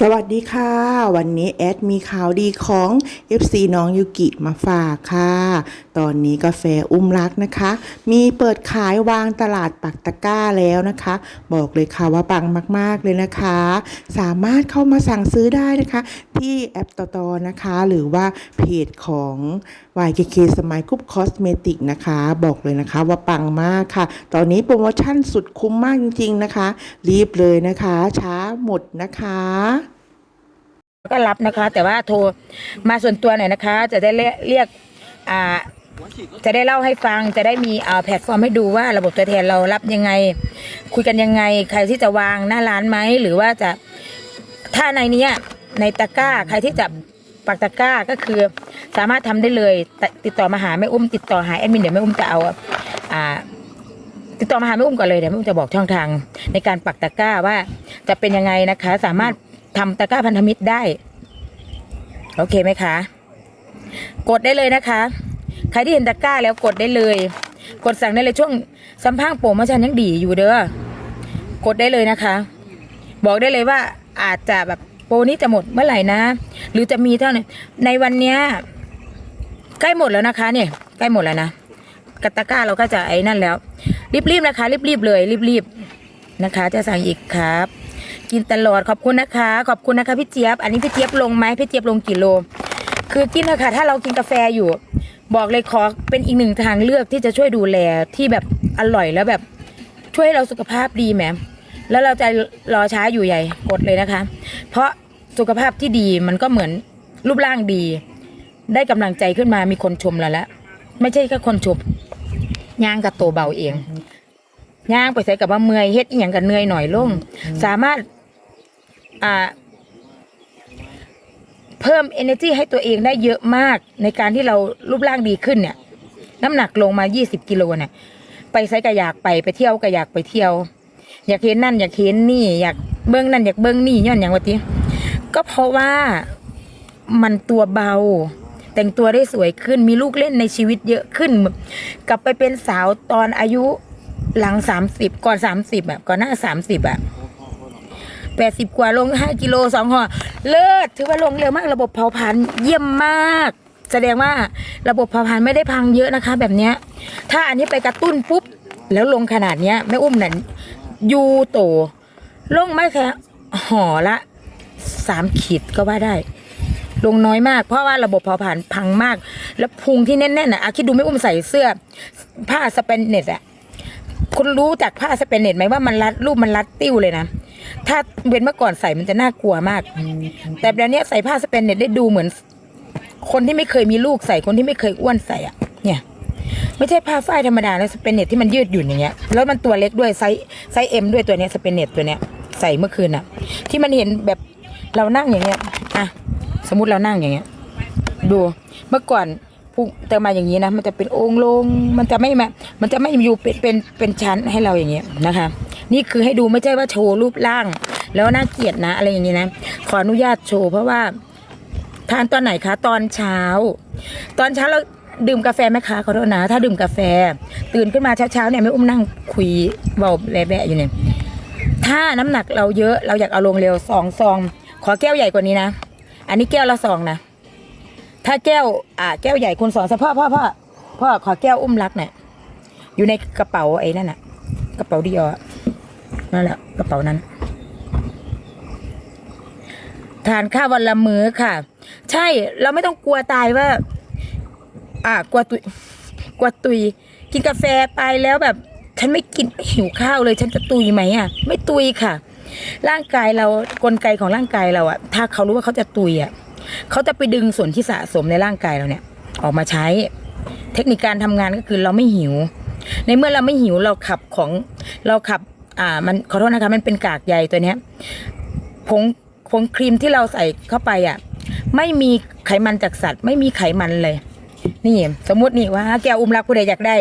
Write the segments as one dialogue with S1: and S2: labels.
S1: สวัสดีค่ะ วันนี้แอดมีข่าวดีของ FC น้องยูกิมาฝากค่ะ ตอนนี้กาแฟอุ้มรักนะคะ มีเปิดขายวางตลาดปักตะก้าแล้วนะคะ บอกเลยค่ะว่าปังมากๆเลยนะคะ สามารถเข้ามาสั่งซื้อได้นะคะ ที่แอปตอตอนะคะ หรือว่าเพจของ YKK Smile Group Cosmetic นะคะ บอกเลยนะคะว่าปังมากค่ะ ตอนนี้โปรโมชั่นสุดคุ้มมากจริง ๆ นะคะ รีบเลยนะคะ ช้าหมดนะคะ
S2: ก็รับนะคะ แต่ว่าโทรมาส่วนตัวหน่อยนะคะ จะได้เรียกอ่าจะได้เล่าให้ฟังจะได้มีแพลตฟอร์มให้ดูว่าระบบตัวแทนเรารับยังไง คุยกันยังไง ใครที่จะวางหน้าร้านไหมหรือว่าจะถ้าในนี้ในตะกร้าใครที่จะ ปักตะกร้าก็คือสามารถทำได้เลย ติดต่อมาหาแม่อุ้มติดต่อหาแอดมินเดี๋ยวแม่อุ้มจะเอาอ่าติดต่อมาหาแม่อุ้มก่อนเลยเดี๋ยวแม่อุ้มจะบอกช่องทาง ในการปักตะกร้าว่าจะเป็นยังไงนะคะ สามารถทำตะกร้าพันธมิตรได้ โอเคไหมคะ กดได้เลยนะคะ ใครที่เห็นตะกร้าแล้วกดได้เลย กดสั่งได้เลยช่วงสัมภาษณ์โปรโมชั่นยังดีอยู่เด้อกดได้เลยนะคะ บอกได้เลยว่าอาจจะแบบ ปรนี้จะหมดเมื่อไหร่นะ หรือจะมีเท่าไหร่ในวันเนี้ยใกล้หมดแล้วนะคะ เนี่ยใกล้หมดแล้วนะกตะก้าเราก็จะไอ้นั่นแล้วรีบๆนะคะ รีบๆเลยรีบๆนะคะ จะสั่งอีกครับ กินตลอดขอบคุณนะคะ ขอบคุณนะคะพี่เจี๊ยบ อันนี้พี่เจี๊ยบลงไหมพี่เจี๊ยบลงกี่โล คือกินนะคะถ้าเรากินกาแฟอยู่ บอกเลยขอเป็นอีกหนึ่งทางเลือกที่จะช่วยดูแลที่แบบอร่อยแล้วแบบช่วยให้เราสุขภาพดีแหมแล้วเราจะรอช้าอยู่ใหญ่กดเลยนะคะ เพราะ สุขภาพที่ดีมันก็เหมือนรูปร่างดี ได้กำลังใจขึ้นมามีคนชมแล้วละไม่ใช่แค่คนชมย่างกับตัวเบาเองย่างไปใส่กับว่าเมื่อยเฮ็ดอย่างกันเหนื่อยหน่อยลง สามารถ อ่า เพิ่ม energy ให้ตัวเองได้เยอะมากในการที่เรารูปร่างดีขึ้นเนี่ย น้ำหนักลงมา 20 กิโลเนี่ย ไปไซก็อยากไปไปเที่ยวก็อยากไปเที่ยว อยากเห็นนั่น อยากเห็นนี่ อยากเบิ้งนั่นอยากเบิ้งนี่ย้อนอย่างว่าติ ก็เพราะว่ามันตัวเบา แต่งตัวได้สวยขึ้นมีลูกเล่นในชีวิตเยอะขึ้น กลับไปเป็นสาวตอนอายุหลังสามสิบก่อนสามสิบอะก่อนหน้าสามสิบอะแปดสิบกว่าลงห้ากิโลสองห่อเลิศถือว่าลงเร็วมากระบบเผาผลาญเยี่ยมมาก แสดงว่าระบบเผาผลาญไม่ได้พังเยอะนะคะ แบบเนี้ย ถ้าอันนี้ไปกระตุ้นปุ๊บ แล้วลงขนาดเนี้ยแม่อุ้มนั่นยูโตลงไม่แค่ห่อละ สามขีดก็ว่าได้ ลงน้อยมาก เพราะว่าระบบเผาผลาญพังมาก แล้วพุงที่แน่นๆน่ะอะคิดดูไม่อุ้มใส่เสื้อ ผ้าสเปนเน็ตอะคุณรู้จากผ้าสเปนเน็ตไหมว่ามันรัดรูปมันรัดติ้วเลยนะถ้าเป็นเมื่อก่อนใส่มันจะน่ากลัวมาก แต่เดี๋ยวนี้ใส่ผ้าสเปนเน็ตได้ดูเหมือน คนที่ไม่เคยมีลูกใส่คนที่ไม่เคยอ้วนใส่อะ เนี่ย ไม่ใช่ผ้าฝ้ายธรรมดาแล้วสเปนเน็ตที่มันยืดหยุ่นอย่างเงี้ยแล้วมันตัวเล็กด้วยไซส์ไซส์เอ็มด้วยตัวเนี้ยสเปนเน็ตตัวเนี้ยใส่เมื่อคืนอะที่มันเห็นแบบ เรานั่งอย่างเงี้ยอะสมมติเรานั่งอย่างเงี้ย ดูเมื่อก่อนพุงแต่มาอย่างนี้นะมันจะเป็นองค์ลง มันจะไม่มามันจะไม่อยู่เป็นเป็นเป็นชั้นให้เราอย่างเงี้ยนะคะ นี่คือให้ดูไม่ใช่ว่าโชว์รูปร่าง แล้วน่าเกลียดนะอะไรอย่างนี้นะขออนุญาตโชว์เพราะว่าทานตอนไหนคะตอนเช้า ตอนเช้าเราดื่มกาแฟไหมคะขอโทษนะ ถ้าดื่มกาแฟ ตื่นขึ้นมาเช้าๆเนี่ยไม่อุ้มนั่งคุยเบาแบะอยู่เนี่ยถ้าน้ำหนักเราเยอะเราอยากเอาลงเร็วสองซอง ขอแก้วใหญ่กว่านี้นะ อันนี้แก้วละซองนะ ถ้าแก้ว อ่า แก้วใหญ่คุณสอนสะพ่อพ่อพ่อพ่อขอแก้วอุ้มรักหน่อยอยู่ในกระเป๋าไอ้นั่นน่ะ กระเป๋าดีออนั่นแหละกระเป๋านั้น ทานข้าววันละมื้อค่ะ ใช่เราไม่ต้องกลัวตายว่า อ่ากลัวตุยกลัวตุย กินกาแฟไปแล้วแบบ ฉันไม่กินหิวข้าวเลย ฉันจะตุยไหมอะ ไม่ตุยค่ะ ร่างกายเรากลไกของร่างกายเราอะถ้าเขารู้ว่าเขาจะตุยอะเขาจะไปดึงส่วนที่สะสมในร่างกายเราเนี่ย ออกมาใช้ เทคนิคการทำงานก็คือเราไม่หิว ในเมื่อเราไม่หิวเราขับของเราขับ อ่ามันขอโทษนะคะ มันเป็นกากใยตัวเนี้ยผงผงครีมที่เราใส่เข้าไปอะไม่มีไขมันจากสัตว์ ไม่มีไขมันเลย นี่ สมมุตินี่ว่า แก้วอุ้มรักผู้ใดอยากได้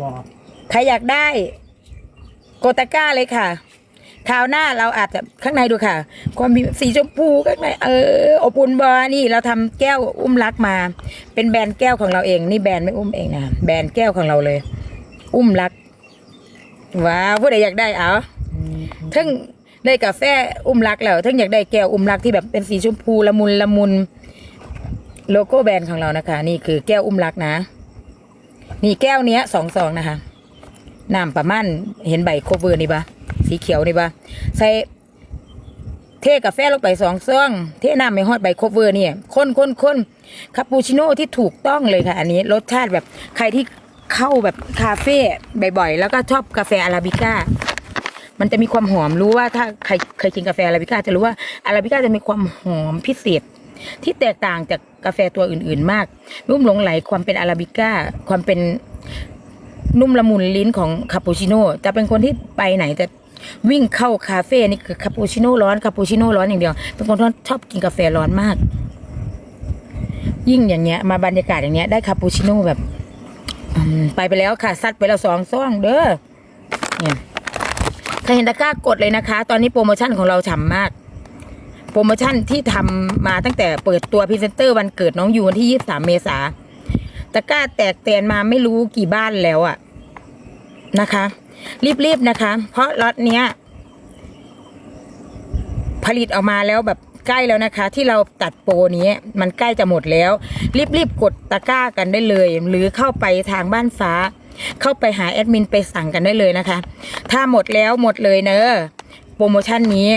S3: บอก
S2: ใครอยากได้ โกตาก้าเลยค่ะ คราวหน้าเราอาจจะข้างในดูค่ะ ความมีสีชมพูข้างในเอออบอุ่นบอนี่เราทำแก้วอุ้มรักมา เป็นแบรนด์แก้วของเราเอง นี่แบรนด์ไม่อุ้มเองนะแบรนด์แก้วของเราเลย อุ้มรักว้าวผู้ใดอยากได้เอาทั้งได้กาแฟอุ้มรักแล้วทั้งอยากได้แก้วอุ้มรักที่แบบเป็นสีชมพูละมุนละมุนโลโก้แบรนด์ของเรานะคะ นี่คือแก้วอุ้มรักนะ นี่แก้วเนี้ยสองซองนะคะน้ำประมาณเห็นใบโคเวอร์นี่ปะ สีเขียวนี่ปะใส่เทกาแฟลงไปสองซองเทน้ำไม่ฮอดใบโคเวอร์เนี่ยข้นข้นข้นคาปูชิโน่ที่ถูกต้องเลยค่ะ อันนี้รสชาติแบบใครที่เข้าแบบคาเฟ่บ่อยๆ แล้วก็ชอบกาแฟอาราบิก้ามันจะมีความหอมรู้ว่าถ้าใครเคยกินกาแฟอาราบิก้าจะรู้ว่าอาราบิก้าจะมีความหอมพิเศษ ที่แตกต่างจากกาแฟตัวอื่นๆมากนุ่มหลงไหลความเป็นอาราบิก้าความเป็นนุ่มละมุนลิ้นของคาปูชิโน่จะเป็นคนที่ไปไหนจะ วิ่งเข้าคาเฟ่นี่คือคาปูชิโน่ร้อนคาปูชิโน่ร้อนอย่างเดียว เป็นคนที่ชอบกินกาแฟร้อนมาก ยิ่งอย่างเงี้ย มาบรรยากาศอย่างเงี้ยได้คาปูชิโน่แบบไปไปแล้วค่ะซัดไปแล้วสองซ่องเด้อเนี่ยถ้าเห็นตะกร้ากดเลยนะคะ ตอนนี้โปรโมชั่นของเราฉ่ำมาก โปรโมชั่นที่ทำมาตั้งแต่เปิดตัวพรีเซนเตอร์วันเกิดน้องยูวันที่23เมษาตะกร้าแตกแตนมาไม่รู้กี่บ้านแล้วอะนะคะ รีบๆนะคะ เพราะล็อตเนี้ย ผลิตออกมาแล้วแบบใกล้แล้วนะคะ ที่เราตัดโปรนี้มันใกล้จะหมดแล้ว รีบๆกดตะกร้ากันได้เลย หรือเข้าไปทางบ้านฟ้า เข้าไปหาแอดมินไปสั่งกันได้เลยนะคะ ถ้าหมดแล้วหมดเลยเนอะโปรโมชั่นนี้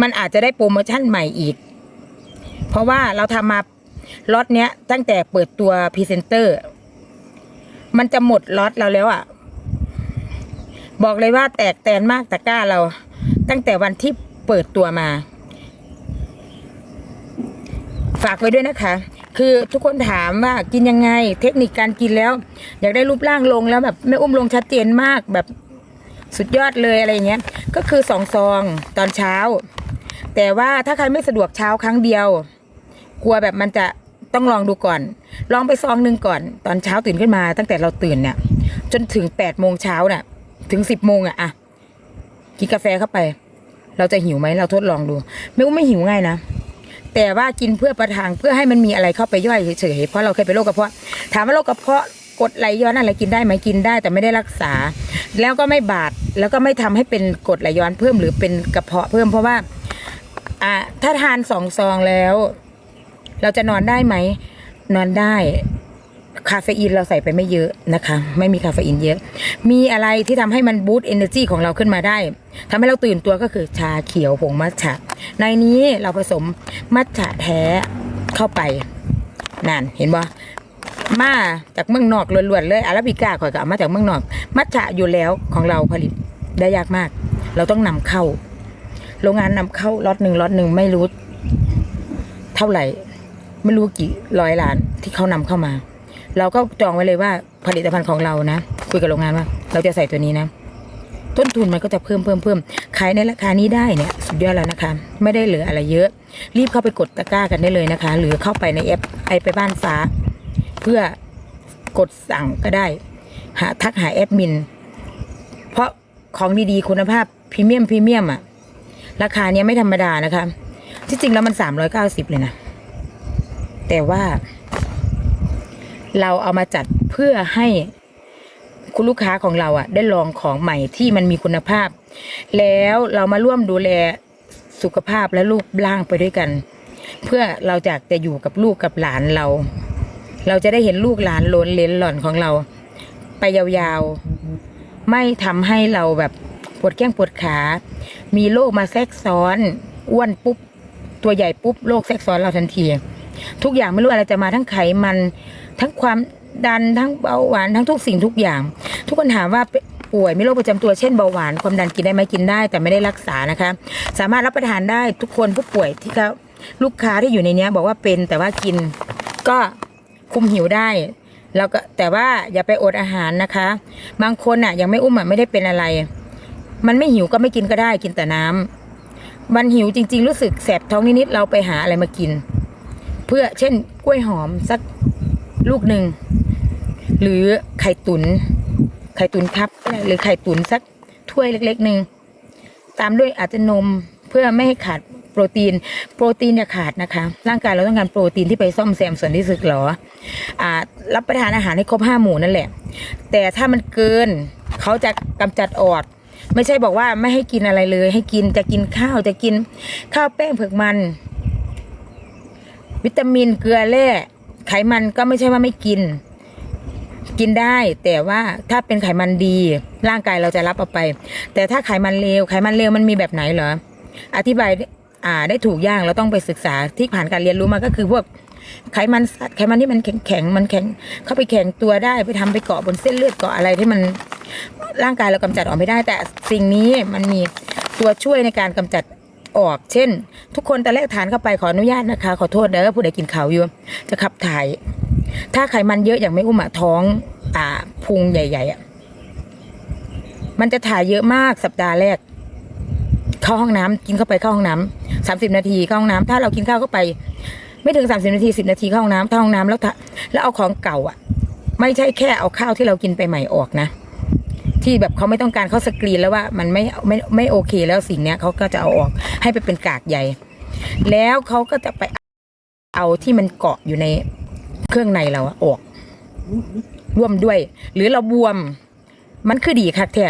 S2: มันอาจจะได้โปรโมชั่นใหม่อีก เพราะว่าเราทำมาล็อตเนี้ยตั้งแต่เปิดตัวพรีเซนเตอร์ มันจะหมดล็อตเราแล้วอะ่ะ บอกเลยว่าแตกแตนมากตะกร้าเรา ตั้งแต่วันที่เปิดตัวมา ฝากไว้ด้วยนะคะ คือทุกคนถามว่ากินยังไง เทคนิคการกินแล้ว อยากได้รูปร่างลงแล้วแบบไม่อุ้มลงชัดเจนมากแบบสุดยอดเลยอะไรเงี้ย ก็คือสองซองตอนเช้า แต่ว่าถ้าใครไม่สะดวกเช้าครั้งเดียว กลัวแบบมันจะต้องลองดูก่อน ลองไปซองหนึ่งก่อน ตอนเช้าตื่นขึ้นมา ตั้งแต่เราตื่นเนี่ย จนถึงแปดโมงเช้าน่ะ ถึงสิบโมงอะอะกินกาแฟเข้าไป เราจะหิวไหมเราทดลองดู ไม่ว่าไม่หิวง่ายนะแต่ว่ากินเพื่อประทังเพื่อให้มันมีอะไรเข้าไปย่อยเฉยๆเพราะเราเคยเป็นโรคกระเพาะถามว่าโรคกระเพาะกดไหลย้อนอะไรกินได้ไหมกินได้แต่ไม่ได้รักษา แล้วก็ไม่บาดแล้วก็ไม่ทำให้เป็นกดไหลย้อนเพิ่มหรือเป็นกระเพาะเพิ่มเพราะว่าอ่าถ้าทานสองซองแล้ว เราจะนอนได้ไหมนอนได้ คาเฟอีนเราใส่ไปไม่เยอะนะคะ ไม่มีคาเฟอีนเยอะ มีอะไรที่ทำให้มันบูตเอเนอร์จีของเราขึ้นมาได้ทำให้เราตื่นตัวก็คือชาเขียวผงมัทฉะ ในนี้เราผสมมัทฉะแท้เข้าไปนั่นเห็นบ่มาจากเมืองนอกล้วนๆเลยอาราบิก้าข่อยก็เอามาจากเมืองนอก มัทฉะอยู่แล้วของเราผลิตได้ยากมาก เราต้องนำเข้า โรงงานนำเข้าล็อตหนึ่งล็อตหนึ่งไม่รู้ เท่าไหร่ ไม่รู้กี่ร้อยล้านที่เขานำเข้ามา เราก็จองไว้เลยว่าผลิตภัณฑ์ของเรานะ คุยกับโรงงานว่า เราจะใส่ตัวนี้นะ ต้นทุนมันก็จะเพิ่มเพิ่มเพิ่มขายในราคานี้ได้เนี่ยสุดยอดแล้วนะคะ ไม่ได้เหลืออะไรเยอะ รีบเข้าไปกดตะกร้ากันได้เลยนะคะ หรือเข้าไปในแอปไอไปบ้านฟ้า เพื่อกดสั่งก็ได้ หาทักหาแอดมิน เพราะของดีๆคุณภาพพรีเมียมพรีเมียมอะราคาเนี้ยไม่ธรรมดานะคะ ที่จริงแล้วมันสามร้อยเก้าสิบเลยนะ แต่ว่า เราเอามาจัดเพื่อให้คุณลูกค้าของเราอะได้ลองของใหม่ที่มันมีคุณภาพ แล้วเรามาร่วมดูแลสุขภาพและรูปร่างไปด้วยกัน เพื่อเราจะจะอยู่กับลูกกับหลานเรา เราจะได้เห็นลูกหลานโลนเลนหล่อนของเรา ไปยาวๆ ไม่ทำให้เราแบบปวดแข้งปวดขา มีโรคมาแทรกซ้อนอ้วนปุ๊บ ตัวใหญ่ปุ๊บโรคแทรกซ้อนเราทันที ทุกอย่างไม่รู้อะไรจะมาทั้งไขมัน ทั้งความดันทั้งเบาหวานทั้งทุกสิ่งทุกอย่าง ทุกคนถามว่าป่วยมีโรคประจำตัวเช่นเบาหวานความดันกินได้ไหมกินได้ แต่ไม่ได้รักษานะคะ สามารถรับประทานได้ทุกคนผู้ป่วยที่เขาลูกค้าที่อยู่ในนี้บอกว่าเป็นแต่ว่ากินก็คุมหิวได้แล้วก็แต่ว่าอย่าไปอดอาหารนะคะ บางคนอะยังไม่อุ้มอะไม่ได้เป็นอะไร มันไม่หิวก็ไม่กินก็ได้กินแต่น้ำวันหิวจริง ๆ รู้สึกแสบท้องนิดๆเราไปหาอะไรมากิน เพื่อเช่นกล้วยหอมสัก ลูกหนึ่ง หรือไข่ตุน ไข่ตุนครับ หรือไข่ตุนสักถ้วยเล็กๆหนึ่งตามด้วยอาจจะนมเพื่อไม่ให้ขาดโปรตีน โปรตีนอย่าขาดนะคะ ร่างกายเราต้องการโปรตีนที่ไปซ่อมแซมส่วนที่สึกหรออ่า รับประทานอาหารให้ครบห้าหมู่นั่นแหละ แต่ถ้ามันเกินเขาจะกำจัดออกไม่ใช่บอกว่าไม่ให้กินอะไรเลย ให้กินจะกินข้าวจะกินข้าวแป้งเผือกมัน วิตามินเกลือแร่ ไขมันก็ไม่ใช่ว่าไม่กิน กินได้แต่ว่าถ้าเป็นไขมันดี ร่างกายเราจะรับเอาไป แต่ถ้าไขมันเลวไขมันเลวมันมีแบบไหนเหรออธิบายได้อ่าได้ถูกย่างเราต้องไปศึกษาที่ผ่านการเรียนรู้มาก็คือพวกไขมันสัตว์ไขมันที่มันแข็งแข็งมันแข็งเข้าไปแข็งตัวได้ไปทำไปเกาะบนเส้นเลือดเกาะอะไรที่มันร่างกายเรากำจัดออกไม่ได้ แต่สิ่งนี้มันมีตัวช่วยในการกำจัด ออก เช่น ทุกคนแต่แรกทานเข้าไปขออนุญาตนะคะ ขอโทษเด้อผู้ใดกินข่าวอยู่ จะขับถ่าย ถ้าไขมันเยอะอย่างไม่อุ้มอะท้อง อ่าพุงใหญ่ๆอะมันจะถ่ายเยอะมากสัปดาห์แรก เข้าห้องน้ำกินเข้าไปเข้าห้องน้ำสามสิบนาทีเข้าห้องน้ำถ้าเรากินข้าวเข้าไป ไม่ถึงสามสิบนาทีสิบนาทีเข้าห้องน้ำเข้าห้องน้ำแล้วแล้วเอาของเก่าอะไม่ใช่แค่เอาข้าวที่เรากินไปใหม่ออกนะ ที่แบบเขาไม่ต้องการเขาสกรีนแล้วว่ามันไม่ไม่ไม่โอเคแล้วสิ่งเนี้ยเขาก็จะเอาออกให้ไปเป็นกากใยแล้วเขาก็จะไปเอาที่มันเกาะอยู่ในเครื่องในเราออก ร่วมด้วย หรือเราบวม มันคือดีค่ะแท้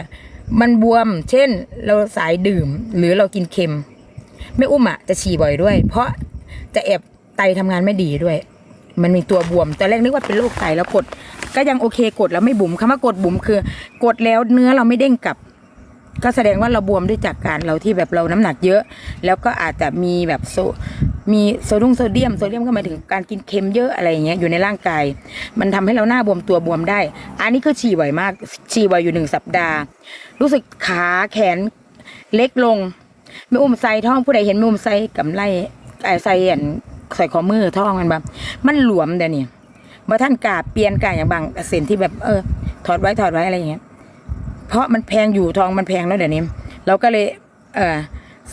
S2: มันบวม เช่น เราสายดื่ม หรือเรากินเค็ม ไม่อุ้มอะจะฉี่บ่อยด้วย เพราะจะแอบไตทำงานไม่ดีด้วย มันมีตัวบวมตอนแรกนึกว่าเป็นโรคไตแล้วกด ก็ยังโอเคกดแล้วไม่บุ๋มคำว่ากดบุ๋มคือ กดแล้วเนื้อเราไม่เด้งกลับ ก็แสดงว่าเราบวมด้วยจากการเราที่แบบเราน้ำหนักเยอะ แล้วก็อาจจะมีแบบโซมีโซดุงโซเดียมโซเดียมก็หมายถึงการกินเค็มเยอะอะไรอย่างเงี้ยอยู่ในร่างกาย มันทำให้เราหน้าบวมตัวบวมได้ อันนี้คือฉี่บ่อยมากฉี่บ่อยอยู่หนึ่งสัปดาห์ รู้สึกขาแขนเล็กลงไม่อุ้มใส่ท้องผู้ใดเห็นไม่อุ้มใส่กำไรเอ่อใส่อัน ใส่ข้อมือท้องมันแบบมันหลวมเดี๋ยวนี้มาท่านกาเปลี่ยนกาอย่างบางเส้นที่แบบเออ ถอดไว้ถอดไว้อะไรอย่างเงี้ยเพราะมันแพงอยู่ทองมันแพงแล้วเดี๋ยวนี้ เราก็เลย เออ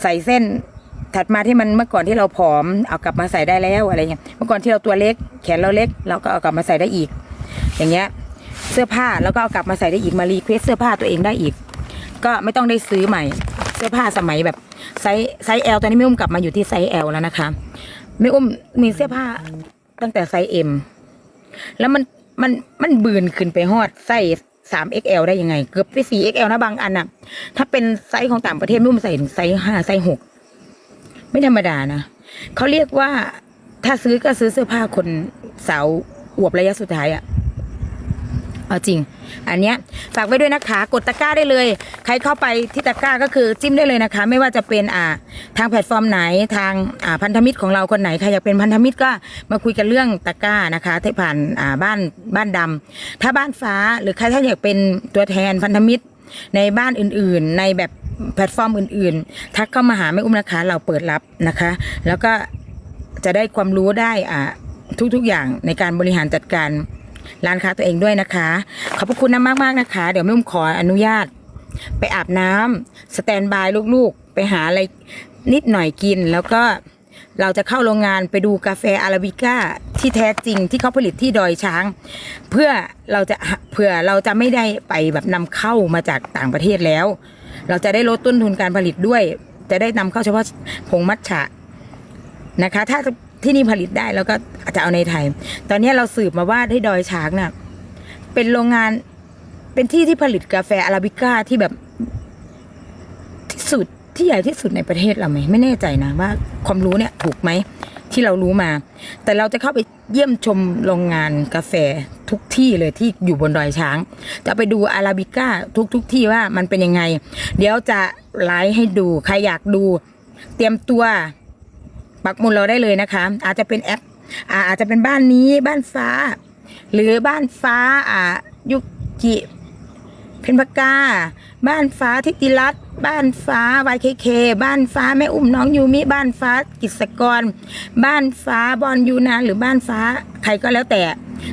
S2: ใส่เส้นถัดมาที่มันเมื่อก่อนที่เราผอมเอากลับมาใส่ได้แล้วอะไรเงี้ยเมื่อก่อนที่เราตัวเล็ก แขนเราเล็ก เราก็เอากลับมาใส่ได้อีก อย่างเงี้ย เสื้อผ้าเราก็เอากลับมาใส่ได้อีกมารีเควสเสื้อผ้าตัวเองได้อีก ก็ไม่ต้องได้ซื้อใหม่ เสื้อผ้าสมัยแบบไซส์ไซส์ L ตอนนี้ไม่อุ้มกลับมาอยู่ที่ไซส์ L แล้วนะคะ ไม่อุ้มมีเสื้อผ้าตั้งแต่ไซส์เอ็มแล้วมันมันมันบืนขึ้นไปฮอดไซส์สาม XL ได้ยังไง เกือบไปสี่ XL นะบางอันนะถ้าเป็นไซส์ของต่างประเทศไม่อุ้มใส่ถึงไซส์ห้าไซส์หกไม่ธรรมดานะเขาเรียกว่าถ้าซื้อก็ซื้อเสื้อผ้าคนสาวอวบระยะสุดท้ายอะ เอาจริง อันเนี้ยฝากไว้ด้วยนะคะ กดตะกร้าได้เลย ใครเข้าไปที่ตะกร้าก็คือจิ้มได้เลยนะคะ ไม่ว่าจะเป็นอ่าทางแพลตฟอร์มไหนทางอ่าพันธมิตรของเราคนไหนใครอยากเป็นพันธมิตรก็มาคุยกันเรื่องตะกร้านะคะที่ผ่านอ่าบ้านบ้านดำถ้าบ้านฟ้าหรือใครถ้าอยากเป็นตัวแทนพันธมิตรในบ้านอื่นๆ ในแบบแพลตฟอร์มอื่นๆ ทักเข้ามาหาแม่อุ้มนะคะเราเปิดรับนะคะ แล้วก็จะได้ความรู้ได้อ่าทุกๆอย่างในการบริหารจัดการ ร้านค้าตัวเองด้วยนะคะ ขอบพระคุณนะมากๆนะคะ เดี๋ยวแม่อุ้มขออนุญาต ไปอาบน้ำสแตนบายลูกๆ ไปหาอะไรนิดหน่อยกิน แล้วก็เราจะเข้าโรงงานไปดูกาแฟอาราบิก้าที่แท้จริงที่เขาผลิตที่ดอยช้าง เพื่อเราจะเผื่อเราจะไม่ได้ไปแบบนำเข้ามาจากต่างประเทศแล้ว เราจะได้ลดต้นทุนการผลิตด้วย จะได้นำเข้าเฉพาะผงมัทฉะนะคะ ถ้า ที่นี่ผลิตได้เราก็อาจจะเอาในไทย ตอนนี้เราสืบมาว่าที่ดอยช้างน่ะ เป็นโรงงานเป็นที่ที่ผลิตกาแฟอาราบิก้าที่แบบที่สุดที่ใหญ่ที่สุดในประเทศเราไหมไม่แน่ใจนะว่าความรู้เนี่ยถูกไหมที่เรารู้มา แต่เราจะเข้าไปเยี่ยมชมโรงงานกาแฟทุกที่เลยที่อยู่บนดอยช้าง จะไปดูอาราบิก้าทุกทุกที่ว่ามันเป็นยังไง เดี๋ยวจะไลฟ์ให้ดูใครอยากดู เตรียมตัว ปักหมุดเราได้เลยนะคะ อาจจะเป็นแอปอาอาจจะเป็นบ้านนี้บ้านฟ้า หรือบ้านฟ้าอ่ายุกิเพนพกา บ้านฟ้าทิติรัตบ้านฟ้าวายเคเคบ้านฟ้าแม่อุ้มน้องยูมิบ้านฟ้ากิจกร บ้านฟ้าบอลยูนานหรือบ้านฟ้าใครก็แล้วแต่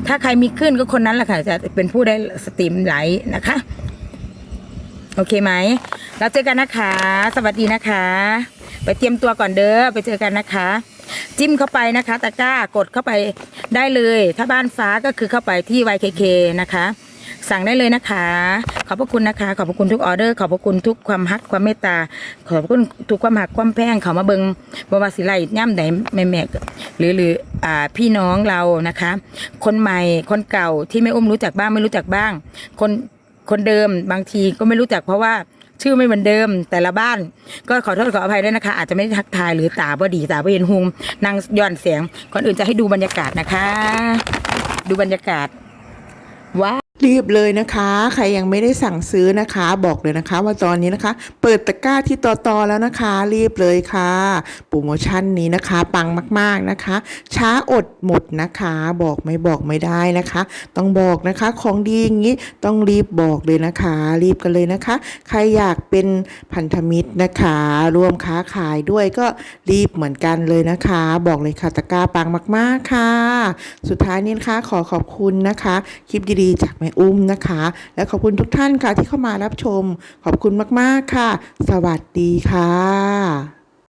S2: ถ้าใครมีขึ้นก็คนนั้นแหละค่ะ จะเป็นผู้ได้สตรีมไลฟ์นะคะ โอเคไหมเราเจอกันนะคะ สวัสดีนะคะ ไปเตรียมตัวก่อนเด้อไปเจอกันนะคะ จิ้มเข้าไปนะคะตะกร้ากดเข้าไปได้เลย ถ้าบ้านฟ้าก็คือเข้าไปที่ YKK นะคะ สั่งได้เลยนะคะ ขอบพระคุณนะคะ ขอบพระคุณทุกออเดอร์ขอบพระคุณทุกความฮักความเมตตา ขอบพระคุณทุกความหักความแพงเขามาเบิงบวาสิไลย่ำใดแม่แม่หรือหรืออ่าพี่น้องเรานะคะ คนใหม่คนเก่าที่ไม่อุ้มรู้จักบ้างไม่รู้จักบ้าง คนคนเดิมบางทีก็ไม่รู้จักเพราะว่า ชื่อไม่เหมือนเดิมแต่ละบ้าน ก็ขอโทษขออภัยด้วยนะคะ อาจจะไม่ได้ทักทายหรือตาบ่ดีตาบ่เห็นหุงนางย้อนเสียงก่อนอื่นจะให้ดูบรรยากาศนะคะ ดูบรรยากาศว้า
S1: รีบเลยนะคะ ใครยังไม่ได้สั่งซื้อนะคะ บอกเลยนะคะ ว่าตอนนี้นะคะ เปิดตะกร้าที่ต่อตอแล้วนะคะ รีบเลยค่ะ โปรโมชั่นนี้นะคะ ปังมากๆนะคะ ช้าอดหมดนะคะ บอกไม่บอกไม่ได้นะคะ ต้องบอกนะคะของดีอย่างนี้ต้องรีบบอกเลยนะคะ รีบกันเลยนะคะ ใครอยากเป็นพันธมิตรนะคะ ร่วมค้าขายด้วยก็รีบเหมือนกันเลยนะคะ บอกเลยค่ะตะกร้าปังมาก ๆค่ะ สุดท้ายนี้นะคะขอขอบคุณนะคะ คลิปดีๆจากม่อุ้มนะคะ และขอบคุณทุกท่านค่ะที่เข้ามารับชม ขอบคุณมาก ๆ ค่ะ สวัสดีค่ะ